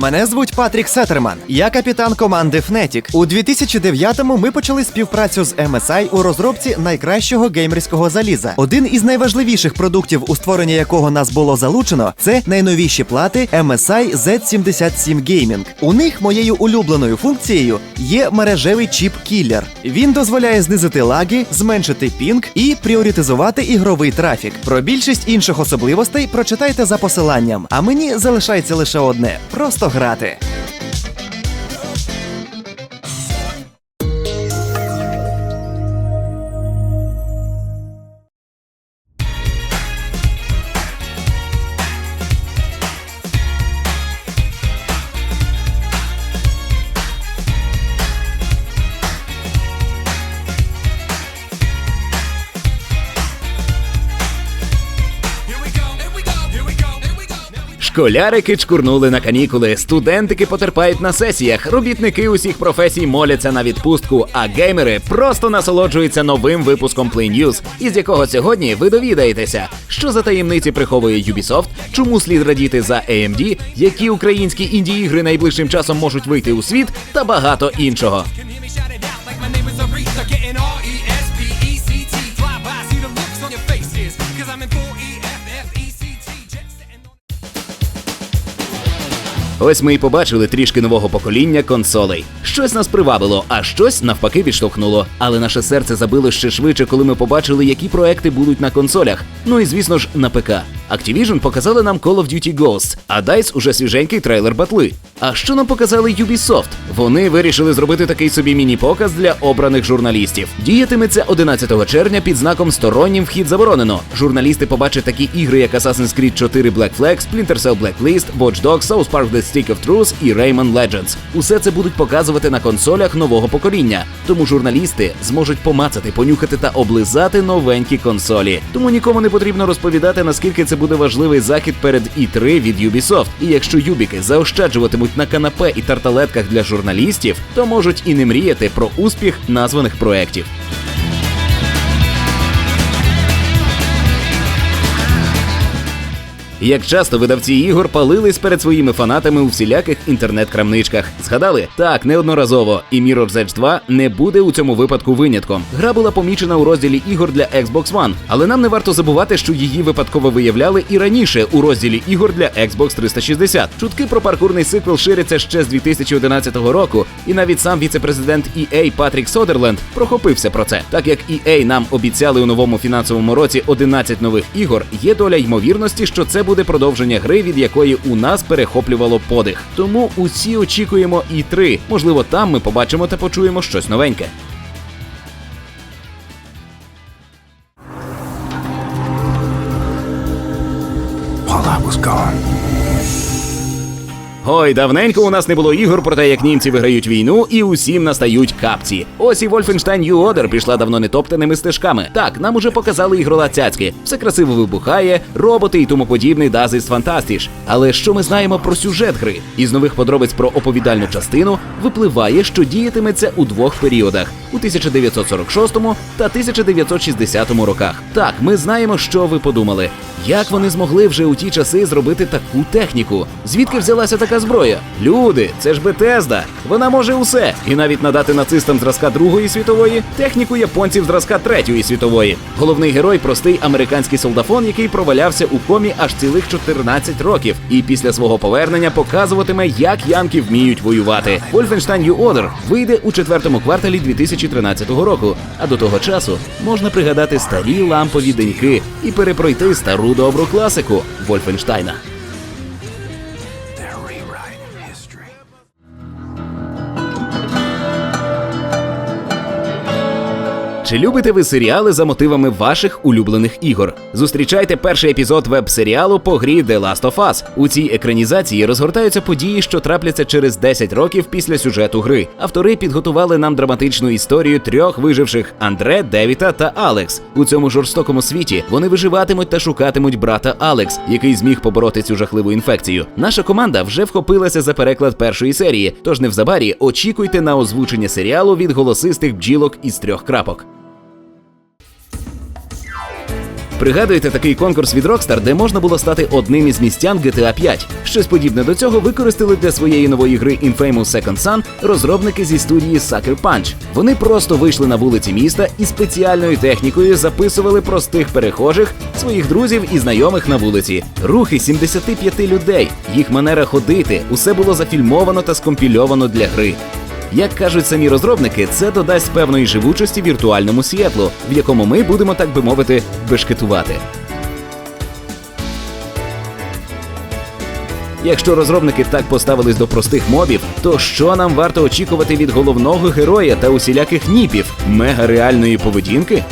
Мене звуть Патрік Сетерман. Я капітан команди Fnatic. У 2009-му ми почали співпрацю з MSI у розробці найкращого геймерського заліза. Один із найважливіших продуктів, у створення якого нас було залучено, це найновіші плати MSI Z77 Gaming. У них моєю улюбленою функцією є мережевий чіп кілер. Він дозволяє знизити лаги, зменшити пінг і пріоритизувати ігровий трафік. Про більшість інших особливостей прочитайте за посиланням. А мені залишається лише одне просто грати. Школярики чкурнули на канікули, студентики потерпають на сесіях, робітники усіх професій моляться на відпустку, а геймери просто насолоджуються новим випуском Play News, із якого сьогодні ви довідаєтеся, що за таємниці приховує Ubisoft, чому слід радіти за AMD, які українські інді-ігри найближчим часом можуть вийти у світ, та багато іншого. Ось ми і побачили трішки нового покоління консолей. Щось нас привабило, а щось навпаки відштовхнуло. Але наше серце забило ще швидше, коли ми побачили, які проекти будуть на консолях. Ну і звісно ж на ПК. Activision показали нам Call of Duty Ghosts, а DICE уже свіженький трейлер батли. А що нам показали Ubisoft? Вони вирішили зробити такий собі міні-показ для обраних журналістів. Діятиме це 11 червня під знаком стороннім вхід заборонено. Журналісти побачать такі ігри, як Assassin's Creed 4 Black Flag, Splinter Cell Blacklist, Watch Dogs, South Park The Stick of Truth і Rayman Legends. Усе це будуть показувати на консолях нового покоління. Тому журналісти зможуть помацати, понюхати та облизати новенькі консолі. Тому нікому не потрібно розповідати, наскільки це буде важливий захід перед І3 від Ubisoft. І якщо юбіки заощаджуватимуть на канапе і тарталетках для журналістів, то можуть і не мріяти про успіх названих проєктів. Як часто видавці ігор палились перед своїми фанатами у всіляких інтернет-крамничках. Згадали? Так, неодноразово. І Mirror's Edge 2 не буде у цьому випадку винятком. Гра була помічена у розділі ігор для Xbox One, але нам не варто забувати, що її випадково виявляли і раніше у розділі ігор для Xbox 360. Чутки про паркурний сиквел ширяться ще з 2011 року, і навіть сам віце-президент EA Патрік Содерленд прохопився про це. Так як EA нам обіцяли у новому фінансовому році 11 нових ігор, є доля ймовірності, що це буде продовження гри, від якої у нас перехоплювало подих. Тому усі очікуємо і 3 Можливо, там ми побачимо та почуємо щось новеньке. Ой, давненько у нас не було ігор про те, як німці виграють війну, і усім настають капці. Ось і Wolfenstein New Order пішла давно не топтаними стежками. Так, нам уже показали ігрола цяцьки. Все красиво вибухає, роботи і тому подібний Дазис Фантастіш. Але що ми знаємо про сюжет гри? Із нових подробиць про оповідальну частину випливає, що діятиметься у двох періодах у 1946 та 1960 роках. Так, ми знаємо, що ви подумали. Як вони змогли вже у ті часи зробити таку техніку? Звідки взялася така зброя? Люди, це ж Бетезда. Вона може усе. І навіть надати нацистам зразка Другої світової, техніку японців зразка Третьої світової. Головний герой простий американський солдафон, який провалявся у комі аж цілих 14 років, і після свого повернення показуватиме, як янки вміють воювати. Wolfenstein New Order вийде у четвертому кварталі 2013 року. А до того часу можна пригадати старі лампові деньки і перепройти стару добру класику Вольфенштайна. Чи любите ви серіали за мотивами ваших улюблених ігор? Зустрічайте перший епізод веб-серіалу по грі The Last of Us. У цій екранізації розгортаються події, що трапляться через 10 років після сюжету гри. Автори підготували нам драматичну історію трьох виживших Андре, Девіта та Алекс. У цьому жорстокому світі вони виживатимуть та шукатимуть брата Алекс, який зміг побороти цю жахливу інфекцію. Наша команда вже вхопилася за переклад першої серії, тож невзабарі очікуйте на озвучення серіалу від голосистих бджілок із трьох крапок. Пригадуєте такий конкурс від Rockstar, де можна було стати одним із містян GTA 5? Щось подібне до цього використали для своєї нової гри Infamous Second Son розробники зі студії Sucker Punch. Вони просто вийшли на вулиці міста і спеціальною технікою записували простих перехожих, своїх друзів і знайомих на вулиці. Рухи 75 людей, їх манера ходити, усе було зафільмовано та скомпільовано для гри. Як кажуть самі розробники, це додасть певної живучості віртуальному світлу, в якому ми будемо, так би мовити, бешкетувати. Якщо розробники так поставились до простих мобів, то що нам варто очікувати від головного героя та усіляких ніпів мега реальної поведінки?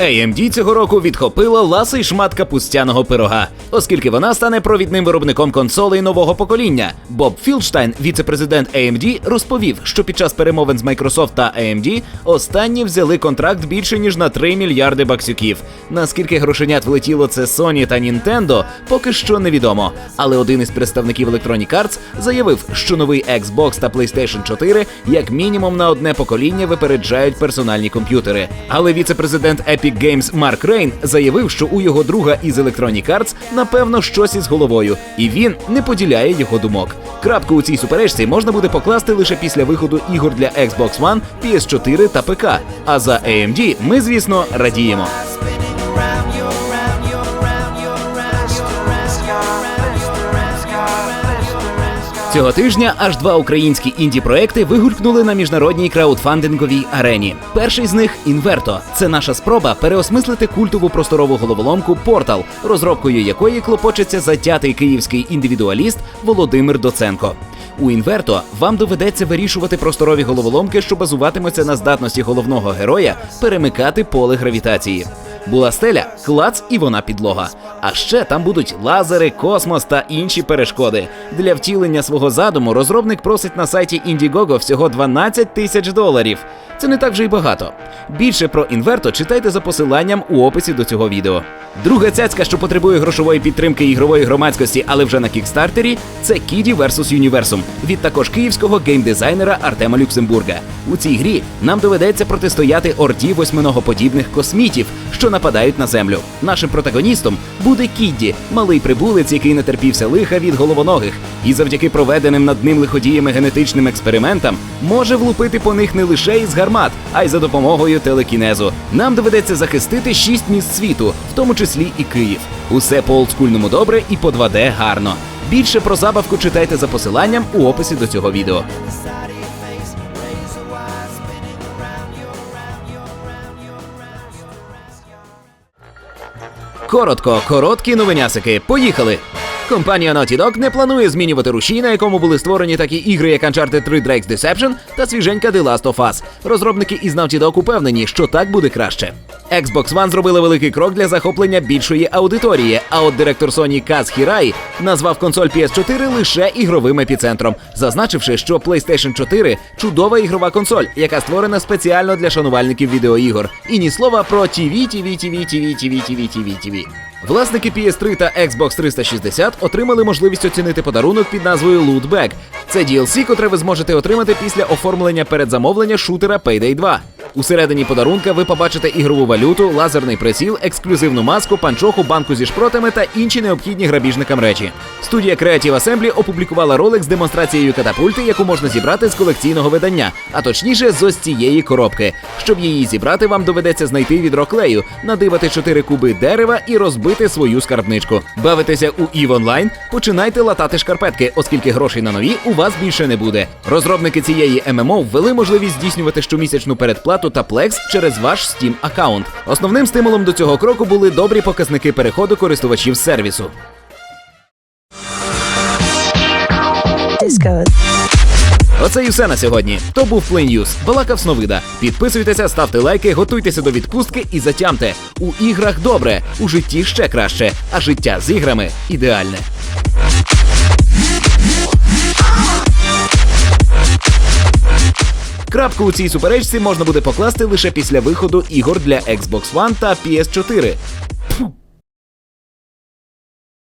AMD цього року відхопила ласий шмат капустяного пирога, оскільки вона стане провідним виробником консолей нового покоління. Боб Філдштайн, віце-президент AMD, розповів, що під час перемовин з Microsoft та AMD останні взяли контракт більше ніж на 3 мільярди баксюків. Наскільки грошенят влетіло це Sony та Nintendo, поки що невідомо. Але один із представників Electronic Arts заявив, що новий Xbox та PlayStation 4 як мінімум на одне покоління випереджають персональні комп'ютери. Але віце-президент Epic Games Марк Рейн заявив, що у його друга із Electronic Arts напевно щось із головою, і він не поділяє його думок. Крапку у цій суперечці можна буде покласти лише після виходу ігор для Xbox One, PS4 та ПК. А за AMD ми, звісно, радіємо. Цього тижня аж два українські інді-проекти вигулькнули на міжнародній краудфандинговій арені. Перший з них Інверто. Це наша спроба переосмислити культову просторову головоломку Портал, розробкою якої клопочеться затятий київський індивідуаліст Володимир Доценко. У інверто вам доведеться вирішувати просторові головоломки, що базуватимуться на здатності головного героя перемикати поле гравітації. Була стеля, клац і вона підлога. А ще там будуть лазери, космос та інші перешкоди. Для втілення свого задуму розробник просить на сайті Indiegogo всього 12 тисяч доларів. Це не так вже й багато. Більше про інверто читайте за посиланням у описі до цього відео. Друга цяцька, що потребує грошової підтримки ігрової громадськості, але вже на кікстартері, це Кіді vs. Universum від також київського геймдизайнера Артема Люксембурга. У цій грі нам доведеться протистояти орді восьминогоподібних космітів, що нападають на землю. Нашим протагоністом буде Кідді, малий прибулець, який не терпівся лиха від головоногих, і завдяки проведеним над ним лиходіями генетичним експериментам може влупити по них не лише із гармат, а й за допомогою телекінезу. Нам доведеться захистити шість міст світу, в тому числі і Київ. Усе по олдскульному добре і по 2D гарно. Більше про забавку читайте за посиланням у описі до цього відео. Коротко, короткі новинясики. Поїхали! Компанія Naughty Dog не планує змінювати рушій, на якому були створені такі ігри, як Uncharted 3 Drake's Deception та свіженька The Last of Us. Розробники із Naughty Dog упевнені, що так буде краще. Xbox One зробили великий крок для захоплення більшої аудиторії, а от директор Sony Каз Хірай назвав консоль PS4 лише ігровим епіцентром, зазначивши, що PlayStation 4 чудова ігрова консоль, яка створена спеціально для шанувальників відеоігор. І ні слова про TV, TV, TV, TV, TV, TV, TV, TV. Власники PS3 та Xbox 360 отримали можливість оцінити подарунок під назвою Lootback. Це DLC, котре ви зможете отримати після оформлення передзамовлення шутера Payday 2. Усередині подарунка ви побачите ігрову валюту, лазерний приціл, ексклюзивну маску, панчоху, банку зі шпротами та інші необхідні грабіжникам речі. Студія Creative Assembly опублікувала ролик з демонстрацією катапульти, яку можна зібрати з колекційного видання, а точніше з ось цієї коробки. Щоб її зібрати, вам доведеться знайти відро клею, надивати 4 куби дерева і розбити свою скарбничку. Бавитеся у EVE Online? Починайте латати шкарпетки, оскільки грошей на нові у вас більше не буде. Розробники цієї ММО ввели можливість здійснювати щомісячну передплату та плекс через ваш Steam аккаунт. Основним стимулом до цього кроку були добрі показники переходу користувачів сервісу. Оце і все на сьогодні. То був Play News. Балакав Сновида. Підписуйтеся, ставте лайки, готуйтеся до відпустки і затямте. У іграх добре, у житті ще краще, а життя з іграми ідеальне. Крапку у цій суперечці можна буде покласти лише після виходу ігор для Xbox One та PS4. Фу,